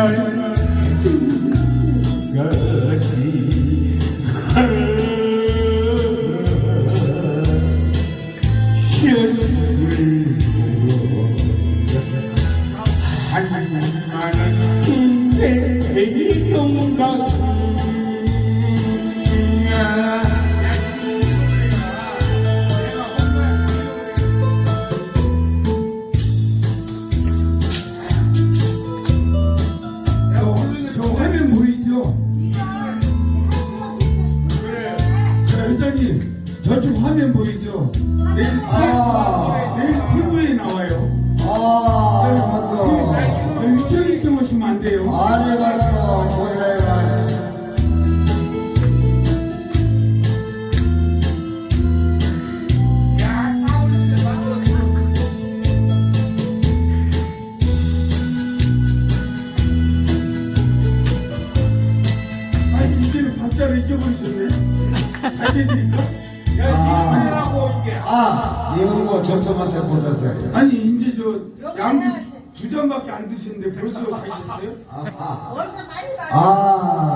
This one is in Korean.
저 화면 보이죠? 자, 회장님, 저쪽 화면 보이죠? 내일, 아. 박자를 잊어버리셨네. 해드릴까? 야, 아. 이게. 아, 뭐 저쪽한테 보냈어요. 아니, 이제 저, 양주 두 잔밖에 안 드시는데 벌써 가셨어요? 아하. 원래 많이. 아,